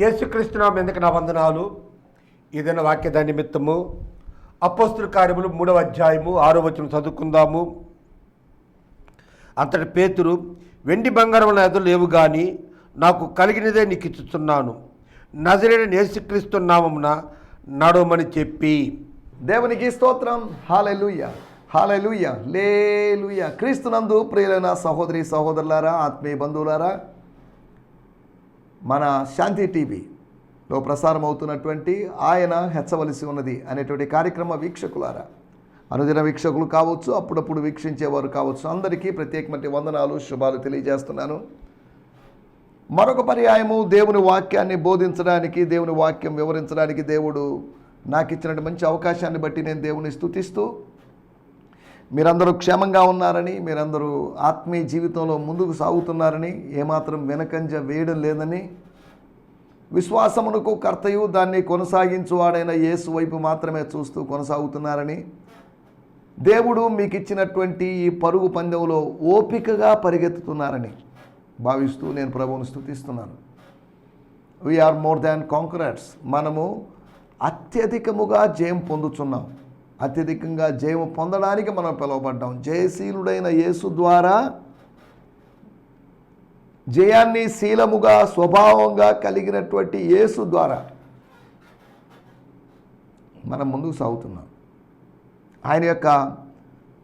యేసుక్రీస్తునామ ఎందుకు నా వందనాలు. ఏదైనా వాక్యదా నిమిత్తము అపోస్తుల కార్యములు మూడవ అధ్యాయము ఆరో వచ్చిన చదువుకుందాము. అంతటి పేతురు వెండి బంగారముల ఎదురు లేవు కానీ నాకు కలిగినదే నీకు ఇచ్చుతున్నాను నజరేని యేసుక్రీస్తు నామమున నడవమని చెప్పి. దేవునికి స్తోత్రం. హాలెలుయ్య హాలెలుయ్య లేలుయ్య క్రీస్తునందు ప్రియులైన సహోదరి సహోదరులారా ఆత్మీయ బంధువులారా మన శాంతి టీవీలో ప్రసారం అవుతున్నటువంటి ఆయన హెచ్చవలసి ఉన్నది అనేటువంటి కార్యక్రమ వీక్షకులారా. అనుదిన వీక్షకులు కావచ్చు అప్పుడప్పుడు వీక్షించేవారు కావచ్చు అందరికీ ప్రత్యేకమైన వందనాలు శుభాలు తెలియజేస్తున్నాను. మరొక పర్యాయము దేవుని వాక్యాన్ని బోధించడానికి దేవుని వాక్యం వివరించడానికి దేవుడు నాకు ఇచ్చినటువంటి మంచి అవకాశాన్ని బట్టి నేను దేవుని స్తుతిస్తూ మీరందరూ క్షేమంగా ఉన్నారని మీరందరూ ఆత్మీయ జీవితంలో ముందుకు సాగుతున్నారని ఏమాత్రం వెనకంజ వేయడం లేదని విశ్వాసమునకు కర్తయు దాన్ని కొనసాగించువాడైన యేసు వైపు మాత్రమే చూస్తూ కొనసాగుతున్నారని దేవుడు మీకు ఇచ్చినటువంటి ఈ పరుగు పందెంలో ఓపికగా పరిగెత్తుతున్నారని భావిస్తూ నేను ప్రభువును స్థుతిస్తున్నాను వీఆర్ మోర్ దాన్ కాంక్రాట్స్ మనము అత్యధికముగా జయం పొందుతున్నాం అత్యధికంగా జయము పొందడానికి మనం పిలువబడ్డాం. జయశీలుడైన యేసు ద్వారా జయాన్ని శీలముగా స్వభావంగా కలిగినటువంటి యేసు ద్వారా మనం ముందుకు సాగుతున్నాం. ఆయన యొక్క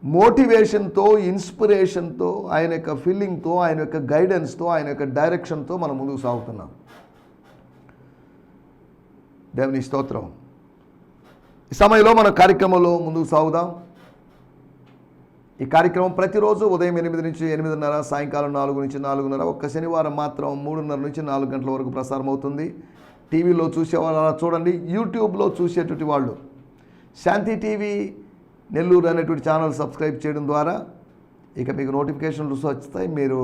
మోటివేషన్తో ఇన్స్పిరేషన్తో ఆయన యొక్క ఫీలింగ్తో ఆయన యొక్క గైడెన్స్తో ఆయన యొక్క డైరెక్షన్తో మనం ముందుకు సాగుతున్నాం. దేవుని స్తోత్రం. ఈ సమయంలో మన కార్యక్రమంలో ముందుకు సాగుదాం. ఈ కార్యక్రమం ప్రతిరోజు ఉదయం ఎనిమిది నుంచి ఎనిమిదిన్నర సాయంకాలం నాలుగు నుంచి నాలుగున్నర ఒక్క శనివారం మాత్రం మూడున్నర నుంచి నాలుగు గంటల వరకు ప్రసారం అవుతుంది. టీవీలో చూసేవాళ్ళు అలా చూడండి యూట్యూబ్లో చూసేటువంటి వాళ్ళు. శాంతి టీవీ నెల్లూరు అనేటువంటి ఛానల్ సబ్స్క్రైబ్ చేయడం ద్వారా ఇక మీకు నోటిఫికేషన్లు వస్తాయి. మీరు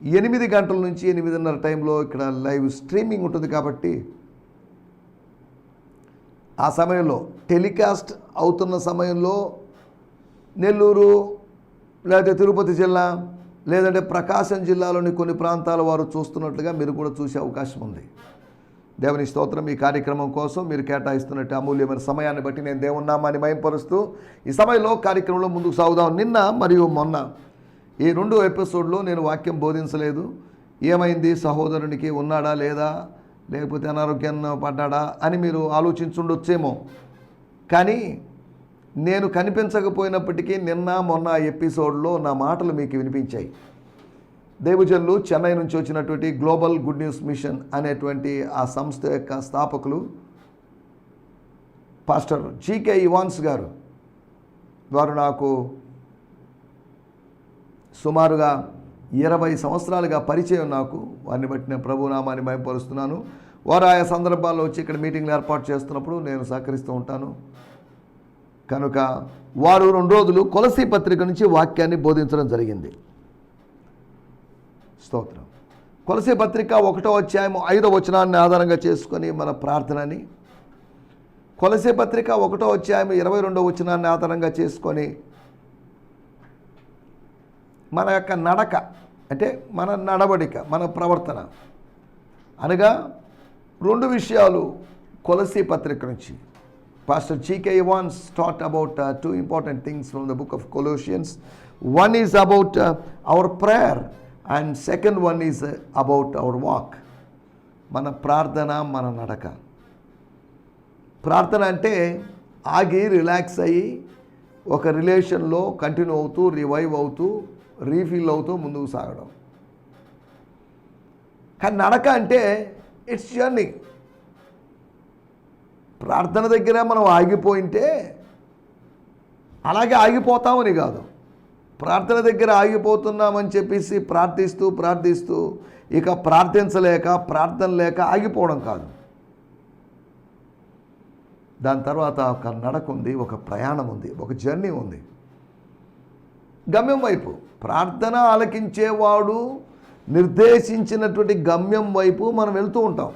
ఎనిమిది గంటల నుంచి ఎనిమిదిన్నర టైంలో ఇక్కడ లైవ్ స్ట్రీమింగ్ ఉంటుంది కాబట్టి ఆ సమయంలో టెలికాస్ట్ అవుతున్న సమయంలో నెల్లూరు లేకపోతే తిరుపతి జిల్లా లేదంటే ప్రకాశం జిల్లాలోని కొన్ని ప్రాంతాల వారు చూస్తున్నట్లుగా మీరు కూడా చూసే అవకాశం ఉంది. దేవుని స్తోత్రం ఈ కార్యక్రమం కోసం మీరు కేటాయిస్తున్నట్టు అమూల్యమైన సమయాన్ని బట్టి నేను దేవుని నామాన్ని మయంపరుస్తూ ఈ సమయంలో కార్యక్రమంలో ముందుకు సాగుదాం. నిన్న మరియు మొన్న ఈ రెండు ఎపిసోడ్లో నేను వాక్యం బోధించలేదు. ఏమైంది? సహోదరునికి ఉన్నాడా లేదా? లేకపోతే అనారోగ్యం పడ్డాడా అని మీరు ఆలోచించుండొచ్చేమో. కానీ నేను కనిపించకపోయినప్పటికీ నిన్న మొన్న ఎపిసోడ్లో నా మాటలు మీకు వినిపించాయి. దేవజన్లు చెన్నై నుంచి వచ్చినటువంటి గ్లోబల్ గుడ్ న్యూస్ మిషన్ అనేటువంటి ఆ సంస్థ యొక్క స్థాపకులు పాస్టర్ జీకే ఇవాన్స్ గారు వారు నాకు సుమారుగా ఇరవై సంవత్సరాలుగా పరిచయం నాకు. వారిని బట్టి నేను ప్రభునామాన్ని భయపరుస్తున్నాను. వారు ఆయా సందర్భాల్లో వచ్చి ఇక్కడ మీటింగ్లు ఏర్పాటు చేస్తున్నప్పుడు నేను సహకరిస్తూ ఉంటాను. కనుక వారు రెండు రోజులు కొలసీ పత్రిక నుంచి వాక్యాన్ని బోధించడం జరిగింది. స్తోత్రం. కొలసీ పత్రిక ఒకటో అధ్యాయం ఐదో వచనాన్ని ఆధారంగా చేసుకొని మన ప్రార్థనని కొలసీ పత్రిక ఒకటో అధ్యాయం ఇరవై రెండో వచనాన్ని ఆధారంగా చేసుకొని మన యొక్క నడక అంటే మన నడవడిక మన ప్రవర్తన. అనగా రెండు విషయాలు కొలసీ పత్రిక నుంచి. Pastor GK once taught about two important things from the book of Colossians one is about our prayer and second one is about our walk మన ప్రార్థన మన నడక. ప్రార్థన అంటే ఆగి రిలాక్స్ అయ్యి ఒక రిలేషన్లో కంటిన్యూ అవుతూ రివైవ్ అవుతూ రీఫిల్ అవుతూ ముందుకు సాగడం. కానీ నడక అంటే ఇట్స్ జర్నీ ప్రార్థన దగ్గర మనం ఆగిపోయింటే అలాగే ఆగిపోతామని కాదు. ప్రార్థన దగ్గర ఆగిపోతున్నామని చెప్పేసి ప్రార్థిస్తూ ప్రార్థిస్తూ ఇక ప్రార్థించలేక ప్రార్థన లేక ఆగిపోవడం కాదు. దాని తర్వాత ఒక నడక ఉంది ఒక ప్రయాణం ఉంది ఒక జర్నీ ఉంది. గమ్యం వైపు. ప్రార్థన ఆలకించేవాడు నిర్దేశించినటువంటి గమ్యం వైపు మనం వెళ్తూ ఉంటాం.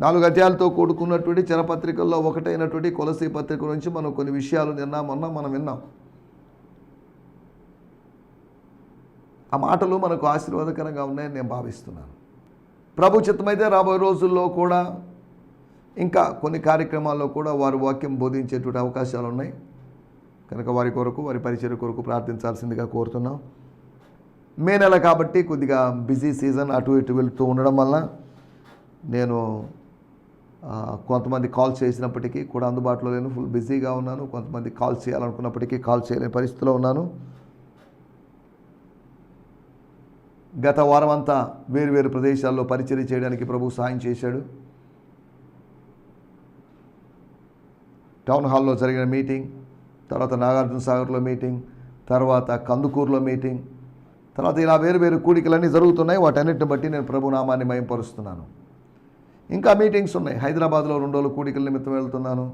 నాలుగు అధ్యాయాలతో కూడుకున్నటువంటి చరపత్రికల్లో ఒకటైనటువంటి కొలసీ పత్రిక నుంచి మనం కొన్ని విషయాలు విన్నామన్నా మనం విన్నాం. ఆ మాటలు మనకు ఆశీర్వాదకరంగా ఉన్నాయని నేను భావిస్తున్నాను. ప్రభు చిత్తమైతే రాబోయే రోజుల్లో కూడా ఇంకా కొన్ని కార్యక్రమాల్లో కూడా వారు వాక్యం బోధించేటువంటి అవకాశాలు ఉన్నాయి. కనుక వారి కొరకు వారి పరిచయ కొరకు ప్రార్థించాల్సిందిగా కోరుతున్నాం. మే నెల కాబట్టి కొద్దిగా బిజీ సీజన్ అటు ఇటు వెళ్తూ ఉండడం వల్ల నేను కొంతమంది కాల్ చేసినప్పటికీ కూడా అందుబాటులో లేను. ఫుల్ బిజీగా ఉన్నాను. కొంతమంది కాల్ చేయాలనుకున్నప్పటికీ కాల్ చేయలేని పరిస్థితిలో ఉన్నాను. గత వారం అంతా వేరు వేరు ప్రదేశాల్లో పరిచయం చేయడానికి ప్రభు సాయం చేశాడు. టౌన్ హాల్లో జరిగిన మీటింగ్ తర్వాత నాగార్జున సాగర్లో మీటింగ్ తర్వాత కందుకూరులో మీటింగ్ తర్వాత ఇలా వేరు వేరు కూడికలన్నీ జరుగుతున్నాయి. వాటన్నిటిని బట్టి నేను ప్రభు నామాన్ని మయంపరుస్తున్నాను. ఇంకా మీటింగ్స్ ఉన్నాయి. హైదరాబాద్లో రెండు రోజులు కూడికల నిమిత్తం వెళ్తున్నాను.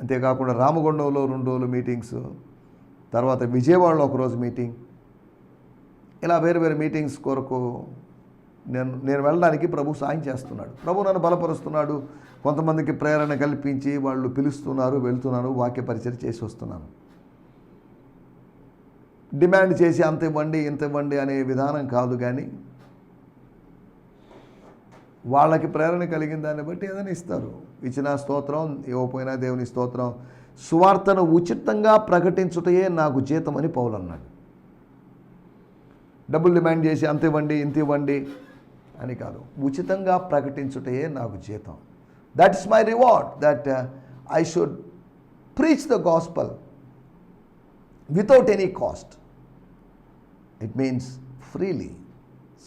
అంతేకాకుండా రామగుండంలో రెండు రోజులు మీటింగ్స్ తర్వాత విజయవాడలో ఒకరోజు మీటింగ్. ఇలా వేరు వేరు మీటింగ్స్ కొరకు నేను నేను వెళ్ళడానికి ప్రభు సాయం చేస్తున్నాడు. ప్రభు నన్ను బలపరుస్తున్నాడు. కొంతమందికి ప్రేరణ కల్పించి వాళ్ళు పిలుస్తున్నారు వెళ్తున్నారు వాక్య పరిచయం చేసి వస్తున్నాను డిమాండ్ చేసి అంత ఇవ్వండి ఇంత ఇవ్వండి అనే విధానం కాదు కానీ వాళ్ళకి ప్రేరణ కలిగిన దాన్ని బట్టి ఏదైనా ఇస్తారు. ఇచ్చిన స్తోత్రం ఇవ్వకపోయినా దేవుని స్తోత్రం సువార్తను ఉచితంగా ప్రకటించుటయే నాకు జీతం అని పౌలు అన్నాడు. డబ్బులు డిమాండ్ చేసి అంత ఇవ్వండి ఇంత ఇవ్వండి అని కాదు. ఉచితంగా ప్రకటించుటయే నాకు జీతం. That is my reward that I should preach the gospel without any cost it means freely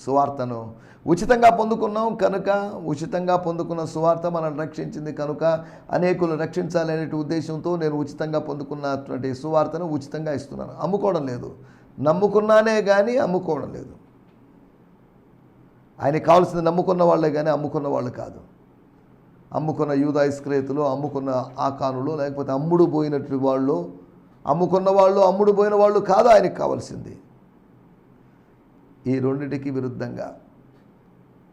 సువార్తను ఉచితంగా పొందుకున్నాం కనుక ఉచితంగా పొందుకున్న సువార్త మనల్ని రక్షించింది కనుక అనేకులు రక్షించాలనే ఉద్దేశంతో నేను ఉచితంగా పొందుకున్నటువంటి సువార్తను ఉచితంగా ఇస్తున్నాను. అమ్ముకోవడం లేదు. నమ్ముకున్నానే కానీ అమ్ముకోవడం లేదు. ఆయనకి కావాల్సింది నమ్ముకున్న వాళ్ళే కానీ అమ్ముకున్న వాళ్ళు కాదు. అమ్ముకున్న యూదా ఇస్క్రేతులు అమ్ముకున్న ఆకానులు లేకపోతే అమ్ముడు పోయినట్టు వాళ్ళు అమ్ముకున్న వాళ్ళు అమ్ముడు పోయిన వాళ్ళు కాదు ఆయనకి కావాల్సింది? ఈ రెండిటికి విరుద్ధంగా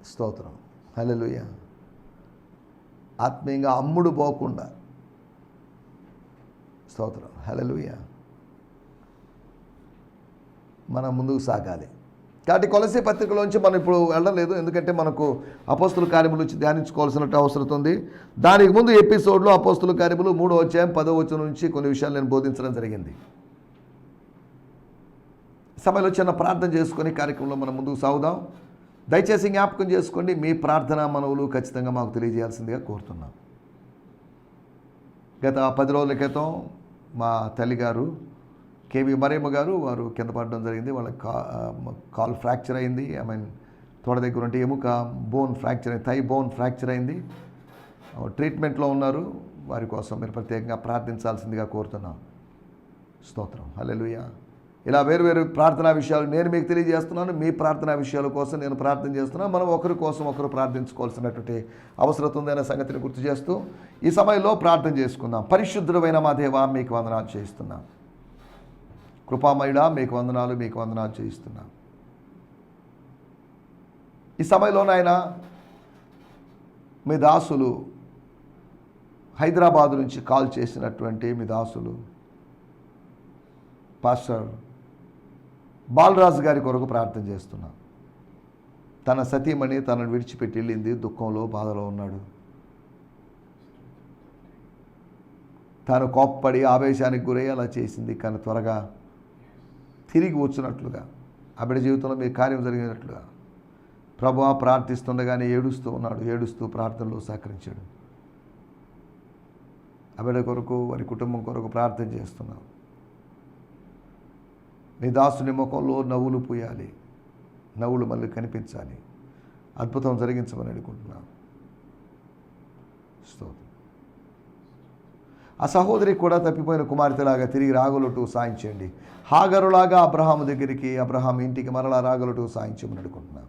స్తోత్రం. హల్లెలూయా. ఆత్మీయంగా అమ్ముడు పోకుండా స్తోత్రం. హల్లెలూయా. మనం ముందుకు సాగాలి. కాబట్టి కొలసీ పత్రికలోంచి మనం ఇప్పుడు వెళ్ళలేదు. ఎందుకంటే మనకు అపోస్తుల కార్యములు నుంచి ధ్యానించుకోవాల్సిన అవసరం ఉంది. దానికి ముందు ఎపిసోడ్లో అపోస్తుల కార్యములు మూడో అధ్యాయం పదో వచ్చిన నుంచి కొన్ని విషయాలు నేను బోధించడం జరిగింది. సమయంలో చిన్న ప్రార్థన చేసుకొని కార్యక్రమంలో మనం ముందుకు సాగుదాం. దయచేసి జ్ఞాపకం చేసుకోండి మీ ప్రార్థన మనవులు ఖచ్చితంగా మాకు తెలియజేయాల్సిందిగా కోరుతున్నాం. గత పది రోజుల క్రితం మా తల్లిగారు కేవి మరేమ్మ గారు వారు కింద పడడం జరిగింది. వాళ్ళ కా కాల్ ఫ్రాక్చర్ అయింది. ఐ మీన్ తోడ దగ్గర ఉంటే ఎముక బోన్ ఫ్రాక్చర్ అయింది థై బోన్ ఫ్రాక్చర్ అయింది. ట్రీట్మెంట్లో ఉన్నారు. వారి కోసం మీరు ప్రత్యేకంగా ప్రార్థించాల్సిందిగా కోరుతున్నాం. స్తోత్రం. హల్లెలూయా. ఇలా వేరు వేరు ప్రార్థనా విషయాలు నేను మీకు తెలియజేస్తున్నాను. మీ ప్రార్థనా విషయాల కోసం నేను ప్రార్థన చేస్తున్నాను మనం ఒకరి కోసం ఒకరు ప్రార్థించుకోవాల్సినటువంటి అవసరం ఉందనే సంగతిని గుర్తు చేస్తూ ఈ సమయంలో ప్రార్థన చేసుకుందాం. పరిశుద్ధుడమైన మా దేవా మీకు వందనాలు చేస్తున్నాం కృపామయుడా మీకు వందనాలు మీకు వందనాలు చేయిస్తున్నాను. ఈ సమయంలోనైనా మీ దాసులు హైదరాబాద్ నుంచి కాల్ చేసినటువంటి మీ దాసులు పాస్టర్ బాలరాజు గారి కొరకు ప్రార్థన చేస్తున్నాను తన సతీమణి తనను విడిచిపెట్టి వెళ్ళింది దుఃఖంలో బాధలో ఉన్నాడు. తాను కోప్పడి ఆవేశానికి గురై అలా చేసింది కానీ త్వరగా తిరిగి వచ్చినట్లుగా ఆ బిడ్డ జీవితంలో మీ కార్యం జరిగినట్లుగా. ప్రభు ప్రార్థిస్తుండగానే ఏడుస్తూ ఉన్నాడు ఏడుస్తూ ప్రార్థనలో సహకరించాడు. ఆ బిడ్డ కొరకు వారి కుటుంబం కొరకు ప్రార్థన చేస్తున్నాం. నీ దాసుని ముఖంలో నవ్వులు పూయాలి నవ్వులు మళ్ళీ కనిపించాలి. అద్భుతం జరిగించమని అనుకుంటున్నాం స్తోత్రం. ఆ సహోదరి కూడా తప్పిపోయిన కుమార్తెలాగా తిరిగి రాగలుటూ సాయించండి హాగరులాగా అబ్రహాము దగ్గరికి అబ్రహాం ఇంటికి మరలా రాగలుటూ సాయించమని అనుకుంటున్నాం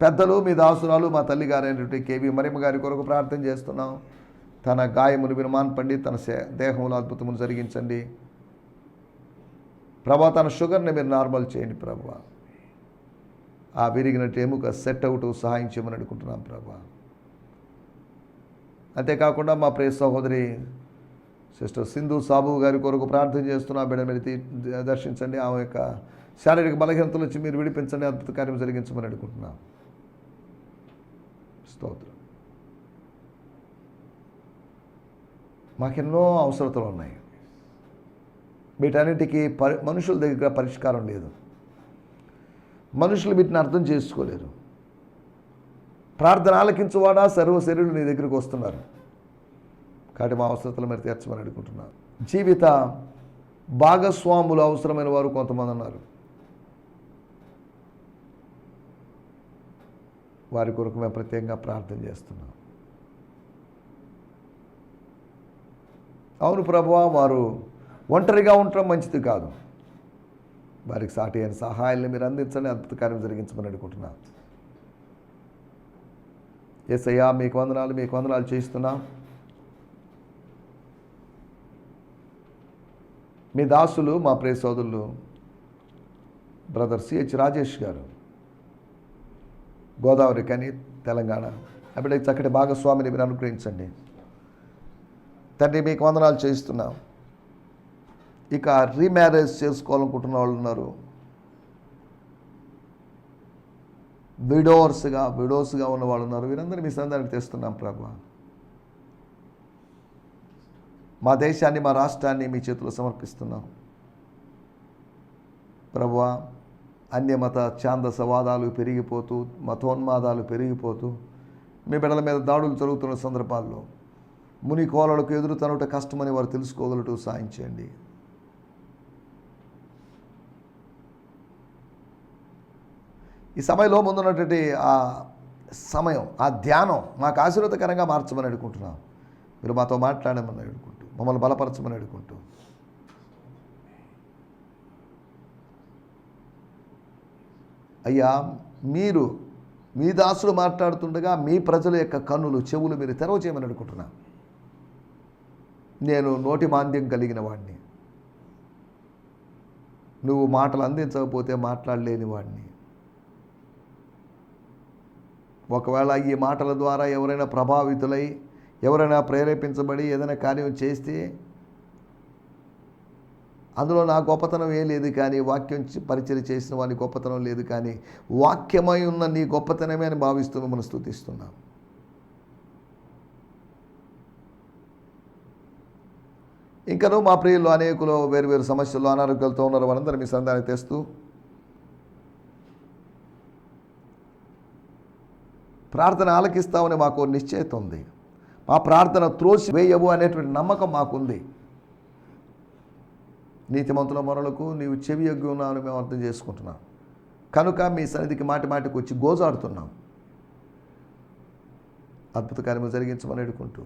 పెద్దలు మీ దాసురాలు మా తల్లి గారైనటువంటి కేవీ మరిమ్మ గారి కొరకు ప్రార్థన చేస్తున్నాం. తన గాయమును వినుమాన్పండి తన దేహంలో అద్భుతమును జరిగించండి. ప్రభా తన షుగర్ని మీరు నార్మల్ చేయండి ప్రభా. ఆ విరిగినట్టు ఎముక సెట్ అవుట్ సహాయం చేయమని అనుకుంటున్నాం ప్రభా. అంతేకాకుండా మా ప్రియ సహోదరి సిస్టర్ సింధు సాబు గారి కొరకు ప్రార్థన చేస్తున్నా బిడ్డ మీరు తీ- దర్శించండి. ఆమె యొక్క శారీరక బలహీనతల నుంచి మీరు విడిపించండి. అద్భుత కార్యం జరిగించమని అడుగుతున్నాం. స్తోత్రం. మాకెన్నో అవసరతలు ఉన్నాయి. వీటన్నిటికీ పరి మనుషుల దగ్గర పరిష్కారం లేదు. మనుషులు వీటిని అర్థం చేసుకోలేరు. ప్రార్థన ఆలకించువాడా? సర్వశరీరులు నీ దగ్గరికి వస్తున్నారు. కాబట్టి మా అవసరతలు మీరు తీర్చమని అడుగుతున్నాను జీవిత భాగస్వాములు అవసరమైన వారు కొంతమంది ఉన్నారు. వారి కొరకు మేము ప్రత్యేకంగా ప్రార్థన చేస్తున్నాం. అవును ప్రభువా వారు ఒంటరిగా ఉండటం మంచిది కాదు. వారికి సాటి అయిన సహాయాన్ని మీరు అందించండి అద్భుత కార్యం జరిగించమని అనుకుంటున్నాను ఎస్ అయ్యా మీకు వందనాలు మీకు వందనాలు చేస్తున్నాం. మీ దాసులు మా ప్రియ సోదరులు బ్రదర్ సిహెచ్ రాజేష్ గారు గోదావరి కానీ తెలంగాణ. అప్పుడే చక్కటి భాగస్వామిని మీరు అనుగ్రహించండి. తండ్రి మీకు వందనాలు చేయిస్తున్నాం ఇక రీమ్యారేజ్ చేసుకోవాలనుకుంటున్న వాళ్ళు ఉన్నారు. విడోర్స్గా విడోర్స్గా ఉన్న వాళ్ళు ఉన్నారు. వీరందరూ మీ సందానికి తెస్తున్నాం ప్రభు. మా దేశాన్ని మా రాష్ట్రాన్ని మీ చేతిలో సమర్పిస్తున్నాం. ప్రభు అన్యమత ఛాందసవాదాలు పెరిగిపోతూ మతోన్మాదాలు పెరిగిపోతూ మీ బిడ్డల మీద దాడులు జరుగుతున్న సందర్భాల్లో ముని కోలలకు ఎదురు తనుట కష్టమని వారు తెలుసుకోగలటూ సాయం చేయండి. ఈ సమయంలో ముందున్నటువంటి ఆ సమయం ఆ ధ్యానం మాకు ఆశీర్వదకరంగా మార్చమని అడుగుకుంటున్నాం. మీరు మాతో మాట్లాడమని అడుగుకుంటూ మమ్మల్ని బలపరచమని అడుగుకుంటూ. అయ్యా మీరు మీ దాసులు మాట్లాడుతుండగా మీ ప్రజల యొక్క కన్నులు చెవులు మీరు తెరవ చేయమని అడుగుకుంటున్నా. నేను నోటి మాంద్యం కలిగిన వాడిని. నువ్వు మాటలు అందించకపోతే మాట్లాడలేని వాడిని. ఒకవేళ ఈ మాటల ద్వారా ఎవరైనా ప్రభావితులై ఎవరైనా ప్రేరేపించబడి ఏదైనా కార్యం చేస్తే అందులో నా గొప్పతనం ఏం లేదు కానీ వాక్యం పరిచయం చేసిన వాని గొప్పతనం లేదు కానీ వాక్యమై ఉన్న నీ గొప్పతనమే అని భావిస్తూ మిమ్మల్ని స్థుతిస్తున్నాం. ఇంకనూ మా ప్రియులు అనేకులు వేరు వేరు సమస్యలు అనారోగ్యాలతో ఉన్నారు వారందరూ మీ సందానికి తెస్తూ ప్రార్థన ఆలకిస్తామని మాకు నిశ్చయిత ఉంది. మా ప్రార్థన త్రోసి వేయవు అనేటువంటి నమ్మకం మాకుంది. నీతిమంతుల మొరలకు నీవు చెవి యొగ్గి ఉన్నావని మేము అర్థం చేసుకుంటున్నాం. కనుక మీ సన్నిధికి మాటి మాటికి వచ్చి గోజాడుతున్నాం. అద్భుత కార్యము జరిగించమని అడుకుంటూ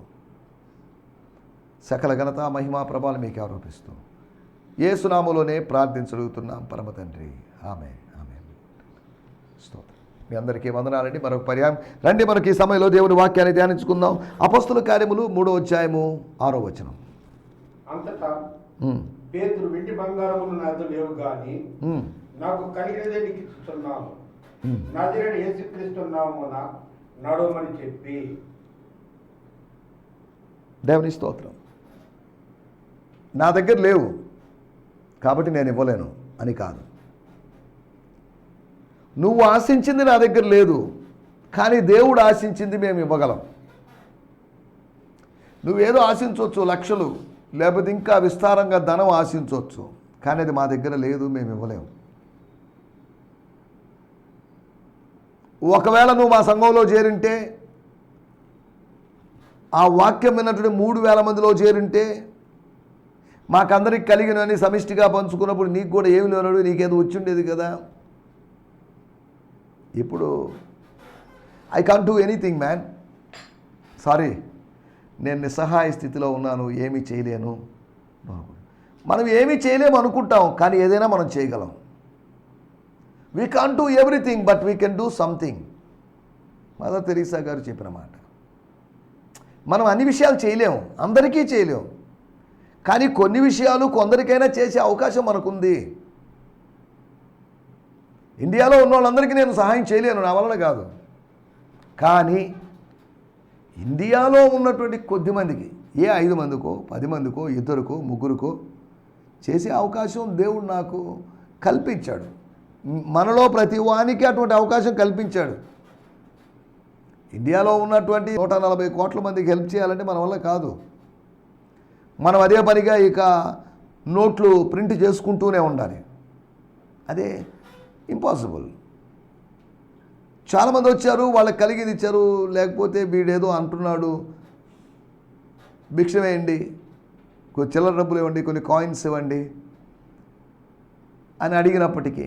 సకల ఘనత మహిమా ప్రభాలు మీకు ఆరోపిస్తూ ఏ సునామలోనే ప్రార్థించగలుగుతున్నాం. పరమ తండ్రి. ఆమె మీ అందరికీ వందనాలండి. మరొక పర్యాయం. రండి మనకి ఈ సమయంలో దేవుని వాక్యాన్ని ధ్యానించుకుందాం. అపస్తుల కార్యములు మూడో అధ్యాయము ఆరో వచనం. అంతటా పేతురు వెండి బంగారములు నాతో లేవు ఉమ్, నాకు కలిగినదే నీకు. నజరేడు యేసుక్రీస్తున్నామున నడవమని చెప్పి. దేవుని స్తోత్రం. నా దగ్గర లేవు. కాబట్టి నేను ఇవ్వలేను అని కాదు. నువ్వు ఆశించింది నా దగ్గర లేదు కానీ దేవుడు ఆశించింది మేము ఇవ్వగలం. నువ్వేదో ఆశించవచ్చు లక్షలు లేకపోతే ఇంకా విస్తారంగా ధనం ఆశించవచ్చు కానీ అది మా దగ్గర లేదు మేము ఇవ్వలేము. ఒకవేళ నువ్వు మా సంఘంలో చేరింటే ఆ వాక్యం విన్నటువంటి మూడు వేల మందిలో చేరింటే మాకందరికి కలిగినని సమిష్టిగా పంచుకున్నప్పుడు నీకు కూడా ఏమి లేనడు నీకేదో వచ్చిండేది కదా. ఇప్పుడు I can't do anything man sorry నేను నిస్సహాయ స్థితిలో ఉన్నాను ఏమీ చేయలేను. మనం ఏమీ చేయలేము అనుకుంటాం కానీ ఏదైనా మనం చేయగలం. We can't do everything but we can do something mother Teresa garu చెప్పిన మాట. మనం అన్ని విషయాలు చేయలేము అందరికీ చేయలేము. కానీ కొన్ని విషయాలు కొందరికైనా చేసే అవకాశం మనకుంది. ఇండియాలో ఉన్న వాళ్ళందరికీ నేను సహాయం చేయలేను నా వలన కాదు. కానీ ఇండియాలో ఉన్నటువంటి కొద్ది మందికి ఏ ఐదు మందికో పది మందికో ఇద్దరికో ముగ్గురికో చేసే అవకాశం దేవుడు నాకు కల్పించాడు. మనలో ప్రతి వానికి అటువంటి అవకాశం కల్పించాడు. ఇండియాలో ఉన్నటువంటి నూట నలభై కోట్ల మందికి హెల్ప్ చేయాలంటే మన వల్ల కాదు. మనం అదే పనిగా ఇక నోట్లు ప్రింట్ చేసుకుంటూనే ఉండాలి. అదే ఇంపాసిబుల్ చాలామంది వచ్చారు వాళ్ళకి కలిగింది ఇచ్చారు లేకపోతే వీడేదో అంటున్నాడు. భిక్ష వేయండి కొన్ని చిల్లర డబ్బులు ఇవ్వండి కొన్ని కాయిన్స్ ఇవ్వండి అని అడిగినప్పటికీ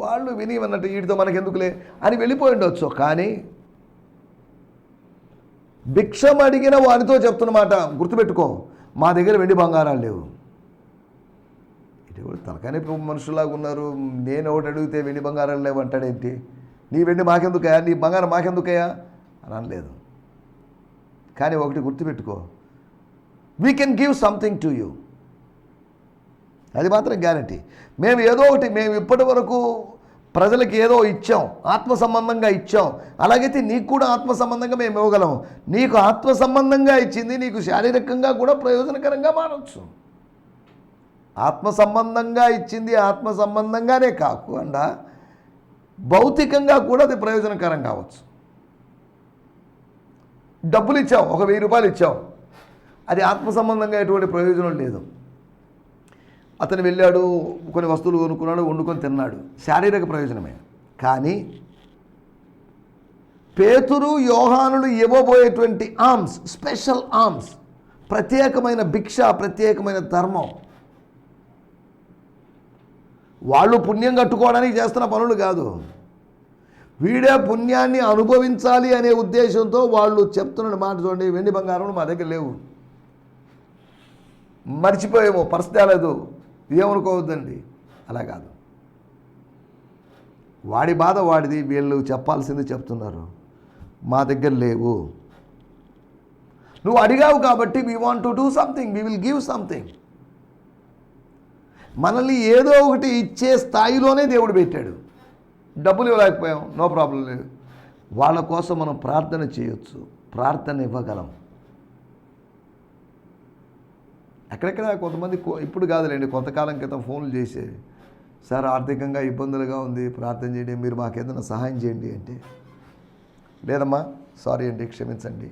వాళ్ళు విని అన్నట్టు వీటితో మనకెందుకులే అని వెళ్ళిపోయి ఉండొచ్చు. కానీ భిక్షం అడిగిన వారితో చెప్తున్నమాట గుర్తుపెట్టుకో మా దగ్గర వెండి బంగారాలు లేవు. దేవుడు కూడా తలకానే మనుషులాగా ఉన్నారు. నేను ఒకటి అడిగితే వెండి బంగారాలు లేవంటాడేంటి నీ వెండి మాకెందుకయా నీ బంగారం మాకెందుకయా అని అనలేదు. కానీ ఒకటి గుర్తుపెట్టుకో. We can give something to you అది మాత్రం గ్యారంటీ మేము ఏదో ఒకటి మేము ఇప్పటి వరకు ప్రజలకు ఏదో ఇచ్చాం ఆత్మ సంబంధంగా ఇచ్చాం. అలాగైతే నీకు కూడా ఆత్మ సంబంధంగా మేము ఇవ్వగలం నీకు ఆత్మ సంబంధంగా ఇచ్చింది నీకు శారీరకంగా కూడా ప్రయోజనకరంగా మారచ్చు. ఆత్మ సంబంధంగా ఇచ్చింది ఆత్మ సంబంధంగానే కాకుండా భౌతికంగా కూడా అది ప్రయోజనకరం కావచ్చు. డబ్బులు ఇచ్చాం ఒక వెయ్యి రూపాయలు ఇచ్చాం అది ఆత్మ సంబంధంగా ఎటువంటి ప్రయోజనం లేదు. అతను వెళ్ళాడు కొన్ని వస్తువులు కొనుక్కున్నాడు వండుకొని తిన్నాడు. శారీరక ప్రయోజనమే. కానీ పేతురు యోహానులు ఇవ్వబోయేటువంటి ఆర్మ్స్ స్పెషల్ ఆర్మ్స్ ప్రత్యేకమైన భిక్ష ప్రత్యేకమైన ధర్మం వాళ్ళు పుణ్యం కట్టుకోవడానికి చేస్తున్న పనులు కాదు. వీడే పుణ్యాన్ని అనుభవించాలి అనే ఉద్దేశంతో వాళ్ళు చెప్తున్న మాట చూడండి వెండి బంగారం మా దగ్గర లేవు. మర్చిపోయేమో పరిస్థితి లేదు. ఏమనుకోవద్దండి? అలా కాదు. వాడి బాధ వాడిది వీళ్ళు చెప్పాల్సింది చెప్తున్నారు. మా దగ్గర లేవు. నువ్వు అడిగావు కాబట్టి we want to do something we will give something మనల్ని ఏదో ఒకటి ఇచ్చే స్థాయిలోనే దేవుడు పెట్టాడు. డబ్బులు ఇవ్వలేకపోయాం నో ప్రాబ్లం లేదు. వాళ్ళ కోసం మనం ప్రార్థన చేయొచ్చు ప్రార్థన ఇవ్వగలం. ఎక్కడెక్కడ కొంతమంది ఇప్పుడు కాదులేండి కొంతకాలం క్రితం ఫోన్లు చేసేది సార్ ఆర్థికంగా ఇబ్బందులుగా ఉంది ప్రార్థన చేయండి మీరు మాకేదైనా సహాయం చేయండి అంటే లేదమ్మా సారీ అండి క్షమించండి.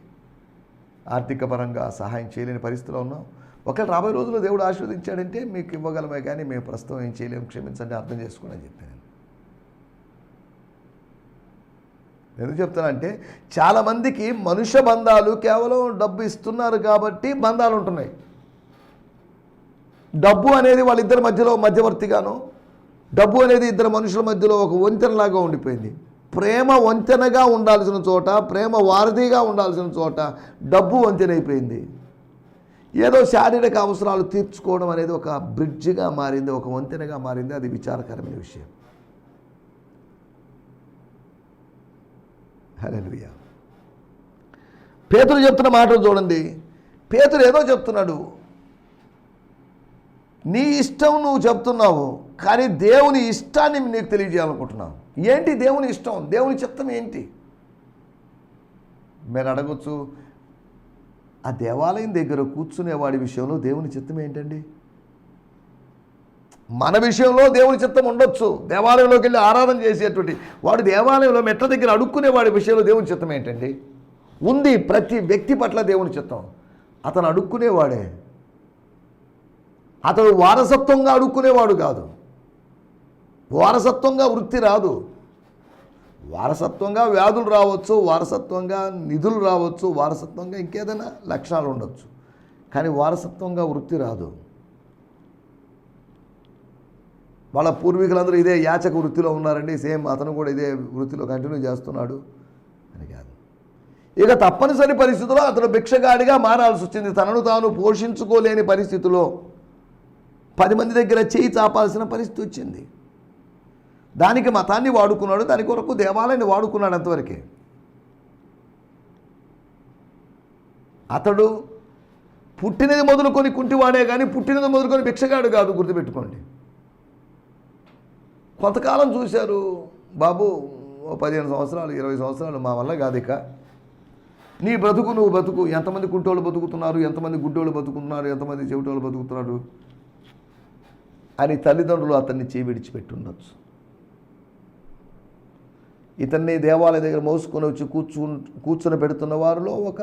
ఆర్థిక పరంగా సహాయం చేయలేని పరిస్థితిలో ఉన్నాం. ఒకవేళ రాబోయే రోజుల్లో దేవుడు ఆశీర్వదించాడంటే మీకు ఇవ్వగలమే కానీ మేము ప్రస్తుతం ఏం చేయలేము క్షమించండి అర్థం చేసుకోండి అని చెప్పాను. ఎందుకు చెప్తానంటే చాలామందికి మనుష్య బంధాలు కేవలం డబ్బు ఇస్తున్నారు కాబట్టి బంధాలు ఉంటున్నాయి. డబ్బు అనేది వాళ్ళిద్దరి మధ్యలో మధ్యవర్తిగాను డబ్బు అనేది ఇద్దరు మనుషుల మధ్యలో ఒక వంతెనలాగా ఉండిపోయింది. ప్రేమ వంతెనగా ఉండాల్సిన చోట ప్రేమ వారధిగా ఉండాల్సిన చోట డబ్బు వంతెనైపోయింది ఏదో శారీరక అవసరాలు తీర్చుకోవడం అనేది ఒక బ్రిడ్జ్గా మారింది ఒక వంతెనగా మారింది. అది విచారకరమైన విషయం. హల్లెలూయా. పేతులు చెప్తున్న మాటలు చూడండి. పేతులు ఏదో చెప్తున్నాడు. నీ ఇష్టం నువ్వు చెప్తున్నావు కానీ దేవుని ఇష్టాన్ని నీకు తెలియజేయాలనుకుంటున్నావు ఏంటి దేవుని ఇష్టం? దేవుని చిత్తం ఏంటి? మీరు అడగచ్చు. ఆ దేవాలయం దగ్గర కూర్చునేవాడి విషయంలో దేవుని చిత్తం ఏంటండి? మన విషయంలో దేవుని చిత్తం ఉండొచ్చు. దేవాలయంలోకి వెళ్ళి ఆరాధన చేసేటువంటి వాడు దేవాలయంలో మెట్ల దగ్గర అడుక్కునేవాడి విషయంలో దేవుని చిత్తం ఏంటండి? ఉంది ప్రతి వ్యక్తి పట్ల దేవుని చిత్తం. అతను అడుక్కునేవాడే అతడు వారసత్వంగా అడుక్కునేవాడు కాదు. వారసత్వంగా వృత్తి రాదు. వారసత్వంగా వ్యాధులు రావచ్చు వారసత్వంగా నిధులు రావచ్చు వారసత్వంగా ఇంకేదైనా లక్షణాలు ఉండొచ్చు. కానీ వారసత్వంగా వృత్తి రాదు. వాళ్ళ పూర్వీకులందరూ ఇదే యాచక వృత్తిలో ఉన్నారండి సేమ్ అతను కూడా ఇదే వృత్తిలో కంటిన్యూ చేస్తున్నాడు అని కాదు. ఇక తప్పనిసరి పరిస్థితుల్లో అతను భిక్షగాడిగా మారాల్సి వచ్చింది. తనను తాను పోషించుకోలేని పరిస్థితిలో పది మంది దగ్గర చేయి చాపాల్సిన పరిస్థితి వచ్చింది. దానికి మతాన్ని వాడుకున్నాడు దాని కొరకు దేవాలయాన్ని వాడుకున్నాడు అంతవరకే. అతడు పుట్టినది మొదలుకొని కుంటివాడే కానీ పుట్టినది మొదలుకొని భిక్షగాడు కాదు గుర్తుపెట్టుకోండి. కొంతకాలం చూశారు బాబు ఓ పదిహేను సంవత్సరాలు ఇరవై సంవత్సరాలు మా వల్ల కాదు ఇక. నీ బ్రతుకు నువ్వు బతుకు ఎంతమంది కుంటోళ్ళు బతుకుతున్నారు ఎంతమంది గుడ్డోళ్ళు బతుకుతున్నారు ఎంతమంది చెవిటోళ్ళు బతుకుతున్నారు అని తల్లిదండ్రులు అతన్ని చేయి విడిచిపెట్టి ఉండొచ్చు. ఇతన్ని దేవాలయ దగ్గర మోసుకొని వచ్చి కూర్చు కూర్చొని పెడుతున్న వారిలో ఒక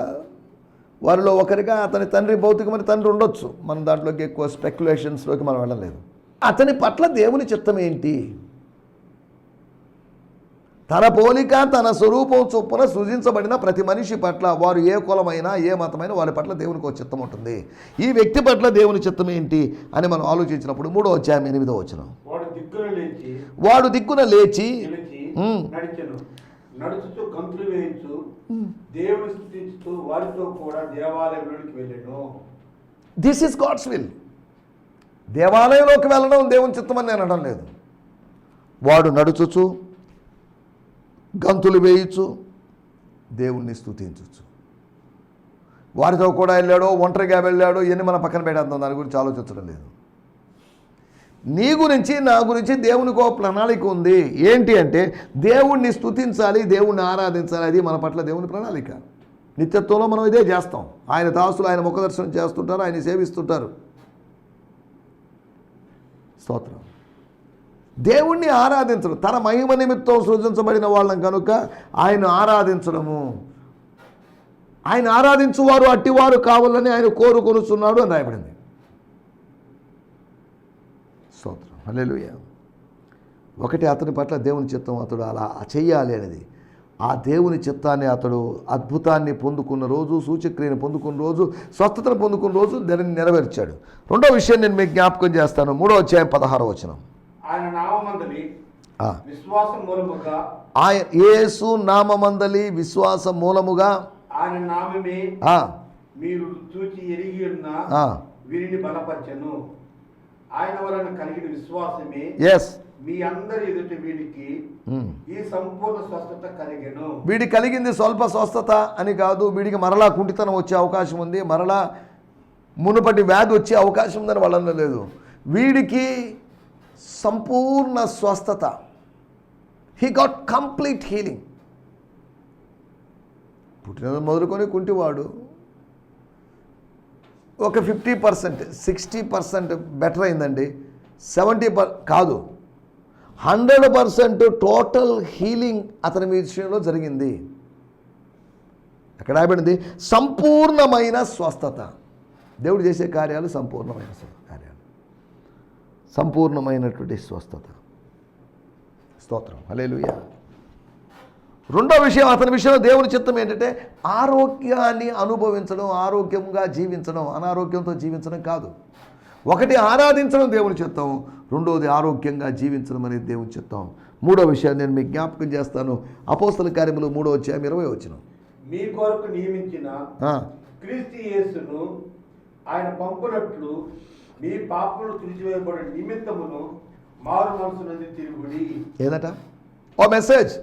వారిలో ఒకరిగా అతని తండ్రి భౌతికమైన తండ్రి ఉండొచ్చు. మనం దాంట్లోకి ఎక్కువ స్పెక్యులేషన్స్లోకి మనం వెళ్ళలేదు. అతని పట్ల దేవుని చిత్తం ఏంటి? తన పోలిక తన స్వరూపం చొప్పున సృజించబడిన ప్రతి మనిషి పట్ల వారు ఏ కులమైనా ఏ మతమైనా వారి పట్ల దేవునికి ఒక చిత్తం ఉంటుంది. ఈ వ్యక్తి పట్ల దేవుని చిత్తం ఏంటి అని మనం ఆలోచించినప్పుడు మూడో అధ్యాయం ఎనిమిదో వచనం. వాడు దిక్కున లేచి నడిచెను. నడుచుతూ గంతులు వేయించు. దేవుని వారితో కూడా దేవాలయంలోనికి వెళ్ళాను. దిస్ ఈస్ గాడ్స్ విల్ దేవాలయంలోకి వెళ్ళడం దేవుని చిత్తమని నేను అనడం లేదు. వాడు నడుచుచు గంతులు వేయచ్చు దేవుణ్ణి స్తుతించచ్చు వారితో కూడా వెళ్ళాడో ఒంటరిగా వెళ్ళాడో ఇవన్నీ మనం పక్కన పెట్టేద్దాం. దాని గురించి ఆలోచించడం లేదు. నీ గురించి నా గురించి దేవునికి ఒక ప్రణాళిక ఉంది. ఏంటి అంటే దేవుణ్ణి స్థుతించాలి దేవుణ్ణి ఆరాధించాలి అది మన పట్ల దేవుని ప్రణాళిక. నిత్యత్వంలో మనం ఇదే చేస్తాం. ఆయన దాసులు ఆయన ముఖ దర్శనం చేస్తుంటారు ఆయన సేవిస్తుంటారు. స్తోత్రం. దేవుణ్ణి ఆరాధించడం తన మహిమ నిమిత్తం సృజించబడిన వాళ్ళం కనుక ఆయన ఆరాధించడము. ఆయన ఆరాధించువారు అట్టివారు కావాలని ఆయన కోరుకొనుచున్నాడు అని రాయబడింది స్తోత్రం హల్లెలూయా. ఒకటి అతని పట్ల దేవుని చిత్తం అతడు అలా చెయ్యాలి అనేది. ఆ దేవుని చిత్తాన్ని అతడు అద్భుతాన్ని పొందుకున్న రోజు సూచక్రియను పొందుకున్న రోజు స్వస్థతను పొందుకున్న రోజు దానిని నెరవేర్చాడు. రెండో విషయం నేను మీకు జ్ఞాపకం చేస్తాను. మూడో అధ్యాయం పదహారో వచనం. ఆయన నామందలి ఆ. విశ్వాసం మూలముగా ఆయన యేసు నామమందలి విశ్వాస మూలముగా మీరు చూచి ఎరిగి ఉన్న వీరిని బలపరచను. ఆయన వలన కలిగిన విశ్వాసమే ఎస్ మీ అందరి ఎదుట వీరికి ఉమ్. ఈ సంపూర్ణ స్వస్థత కలిగెను. వీడికి కలిగింది స్వల్ప స్వస్థత అని కాదు వీడికి మరలా కుంటితనం వచ్చే అవకాశం ఉంది మరలా మునుపటి వ్యాధి వచ్చే అవకాశం ఉందని వాళ్ళని లేదు. వీడికి సంపూర్ణ స్వస్థత. హీ గాట్ కంప్లీట్ హీలింగ్ పుట్టిన మొదలుకొని కుంటివాడు ఒక fifty percent sixty percent better అయిందండి. సెవెంటీ పర్ కాదు. హండ్రెడ్ పర్సెంట్ టోటల్ హీలింగ్ అతని విషయంలో జరిగింది. అక్కడ రాయబడింది సంపూర్ణమైన స్వస్థత. దేవుడు చేసే కార్యాలు సంపూర్ణమైన స్వ- కార్యాలు. సంపూర్ణమైనటువంటి స్వస్థత. స్తోత్రం. హల్లెలూయా. రెండో విషయం అతని విషయంలో దేవుని చిత్తం ఏంటంటే ఆరోగ్యాన్ని అనుభవించడం ఆరోగ్యంగా జీవించడం అనారోగ్యంతో జీవించడం కాదు. ఒకటి ఆరాధించడం దేవుని చిత్తం రెండోది ఆరోగ్యంగా జీవించడం అనేది దేవుని చిత్తం. మూడో విషయాన్ని నేను మీకు జ్ఞాపకం చేస్తాను. అపోస్తల కార్యములు మూడో వచ్చాము ఇరవై వచ్చిన మీ కొరకు నియమించిన క్రీస్తు యేసును ఆయన పంపునట్లు మీ పాపములు తుడిచివేయబడిన నిమిత్తమును మారు మనసు నుండి తిరుగుడి. ఏదట? ఓ మెసేజ్.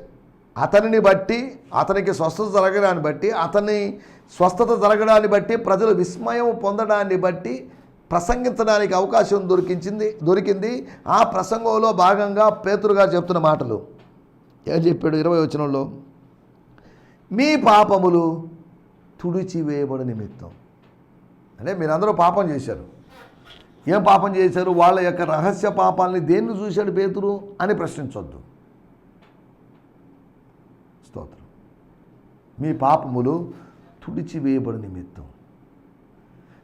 అతనిని బట్టి అతనికి స్వస్థత జరగడాన్ని బట్టి అతని స్వస్థత జరగడాన్ని బట్టి ప్రజలు విస్మయం పొందడాన్ని బట్టి ప్రసంగించడానికి అవకాశం దొరికించింది దొరికింది. ఆ ప్రసంగంలో భాగంగా పేతురుగా చెప్తున్న మాటలు. ఏం చెప్పాడు ఇరవై వచనంలో? మీ పాపములు తుడిచివేయబడి నిమిత్తం. అంటే మీరందరూ పాపం చేశారు. ఏం పాపం చేశారు? వాళ్ళ యొక్క రహస్య పాపాలని దేన్ని చూశాడు పేతురు అని ప్రశ్నించొద్దు. స్తోత్రం. మీ పాపములు తుడిచివేయబడి నిమిత్తం.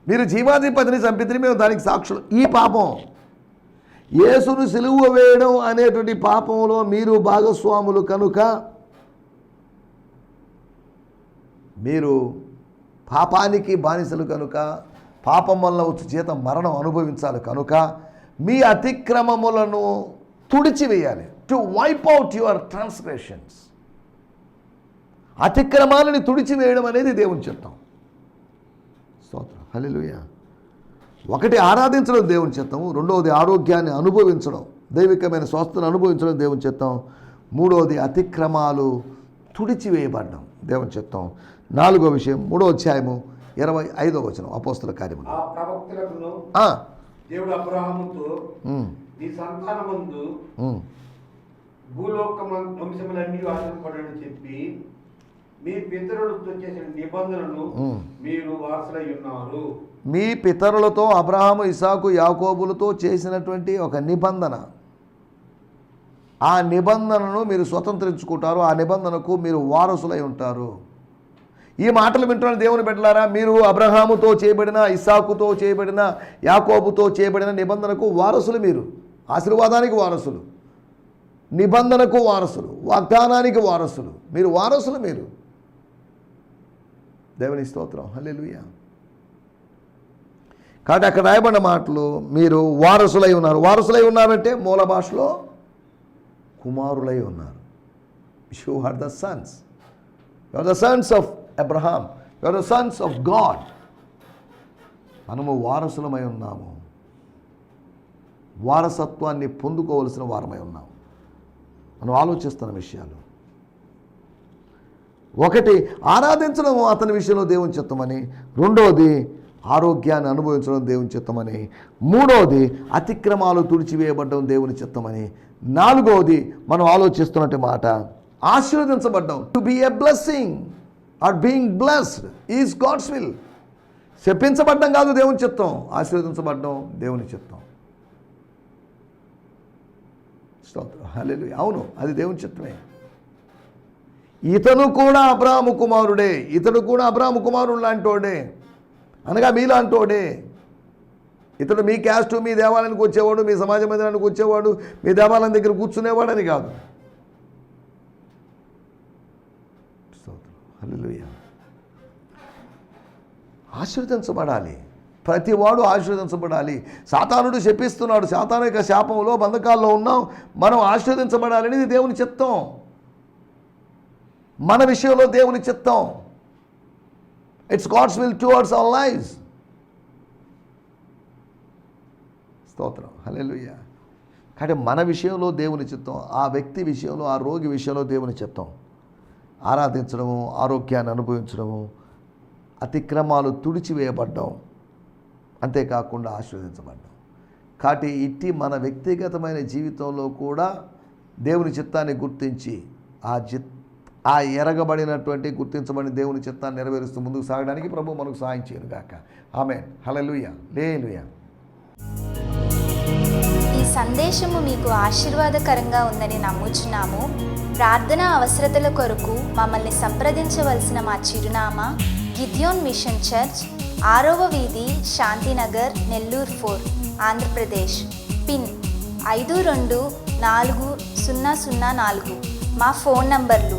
మీరు జీవాధిపతిని చంపితే మేము దానికి సాక్షులు. ఈ పాపం యేసును సిలువ వేయడం అనేటువంటి పాపంలో మీరు భాగస్వాములు కనుక మీరు పాపానికి బానిసలు కనుక పాపం వల్ల వచ్చి జీతం మరణం అనుభవించాలి కనుక మీ అతిక్రమములను తుడిచివేయాలి to wipe out your transgressions అతిక్రమాలని తుడిచివేయడం అనేది దేవుని చిత్తం. స్తోత్రం. హల్లెలూయ. ఒకటి ఆరాధించడం దేవుని చిత్తం రెండవది ఆరోగ్యాన్ని అనుభవించడం దైవికమైన స్వస్థను అనుభవించడం దేవుని చిత్తం మూడవది అతిక్రమాలు తుడిచివేయబడడం దేవుని చిత్తం. నాలుగో విషయం మూడో అధ్యాయము ఇరవై ఐదో వచనం అపోస్తుల కార్యములు. దేవుడు అబ్రహాముతో నీ సంతానమందు ఉమ్, భూలోక వంశములన్నీ ఆశపడని చెప్పి మీ పితరులతో చేసిన నిబంధనను ఉమ్. మీరు వారసులై ఉన్నారు. మీ పితరులతో అబ్రహాము ఇసాకు యాకోబులతో చేసినటువంటి ఒక నిబంధన. ఆ నిబంధనను మీరు స్వతంత్రించుకుంటారు ఆ నిబంధనకు మీరు వారసులై ఉంటారు. ఈ మాటలు వింటున్న దేవుని బిడ్డలారా మీరు అబ్రహాముతో చేయబడిన ఇసాకుతో చేయబడిన యాకోబుతో చేయబడిన నిబంధనకు వారసులు మీరు. ఆశీర్వాదానికి వారసులు. నిబంధనకు వారసులు. వాగ్దానానికి వారసులు. మీరు వారసులు మీరు. దేవుని స్తోత్రం. హల్లెలూయా. కాబట్టి అక్కడ రాయబడిన మాటలు మీరు వారసులై ఉన్నారు. వారసులై ఉన్నారంటే మూల భాషలో కుమారులై ఉన్నారు. You are the sons you are the sons of Abraham you are the sons of God మనము వారసులమై ఉన్నాము. వారసత్వాన్ని పొందుకోవలసిన వారమై ఉన్నాము. మనం ఆలోచిస్తున్న విషయాలు. ఒకటి ఆరాధించడం అతని విషయంలో దేవుని చిత్తమని రెండవది ఆరోగ్యాన్ని అనుభవించడం దేవుని చిత్తమని మూడవది అతిక్రమాలు తుడిచివేయబడడం దేవుని చిత్తమని నాలుగవది మనం ఆలోచిస్తున్నట్టు మాట ఆశీర్వదించబడ్డం. To be a blessing or being blessed is God's will చెప్పించబడ్డం కాదు దేవుని చిత్తం ఆశీర్వదించబడ్డం దేవుని చిత్తం. స్తోత్రం. అవును అది దేవుని చిత్తమే. ఇతను కూడా అబ్రాహము కుమారుడే ఇతడు కూడా అబ్రాహము కుమారుడు లాంటోడే అనగా మీలాంటోడే. ఇతడు మీ క్యాస్ట్ మీ దేవాలయానికి వచ్చేవాడు మీ సమాజ మందిరానికి వచ్చేవాడు మీ దేవాలయం దగ్గర కూర్చునేవాడు అని కాదు. స్తోత్రం ఆశీర్వదించబడాలి. ప్రతివాడు ఆశీర్వదించబడాలి. సాతానుడు శపిస్తున్నాడు. సాతాను యొక్క శాపంలో బంధకాల్లో ఉన్నాం. మనం ఆశీర్వదించబడాలి అనేది దేవుని చిత్తం. మన విషయంలో దేవుని చిత్తం. It's God's will towards our lives స్తోత్రం. హల్లెలూయా. కాబట్టి మన విషయంలో దేవుని చిత్తం ఆ వ్యక్తి విషయంలో ఆ రోగి విషయంలో దేవుని చిత్తం. ఆరాధించడము ఆరోగ్యాన్ని అనుభవించడము అతిక్రమాలు తుడిచివేయబడ్డం. అంతేకాకుండా ఆశీర్వదించబడ్డం. కాబట్టి ఇట్టి మన వ్యక్తిగతమైన జీవితంలో కూడా దేవుని చిత్తాన్ని గుర్తించి ఆ చిత్ ఆ ఎరగబడినటువంటి గుర్తించబడిన దేవుని చిత్తాన్ని నెరవేరుస్తూ ముందుకు సాగడానికి ప్రభు మనకు సహాయం చేయనుగాక ఆమె హలలుయ లేలుయ. ఈ సందేశము మీకు ఆశీర్వాదకరంగా ఉందని నమ్ముచున్నాము. ప్రార్థన అవసరతల కొరకు మమ్మల్ని సంప్రదించవలసిన మా చిరునామా గిద్యోన్ మిషన్ చర్చ్ ఆరవ వీధి శాంతినగర్ నెల్లూరు ఫోర్ ఆంధ్రప్రదేశ్. పిన్ ఐదు రెండు నాలుగు సున్నా సున్నా నాలుగు. మా ఫోన్ నంబర్లు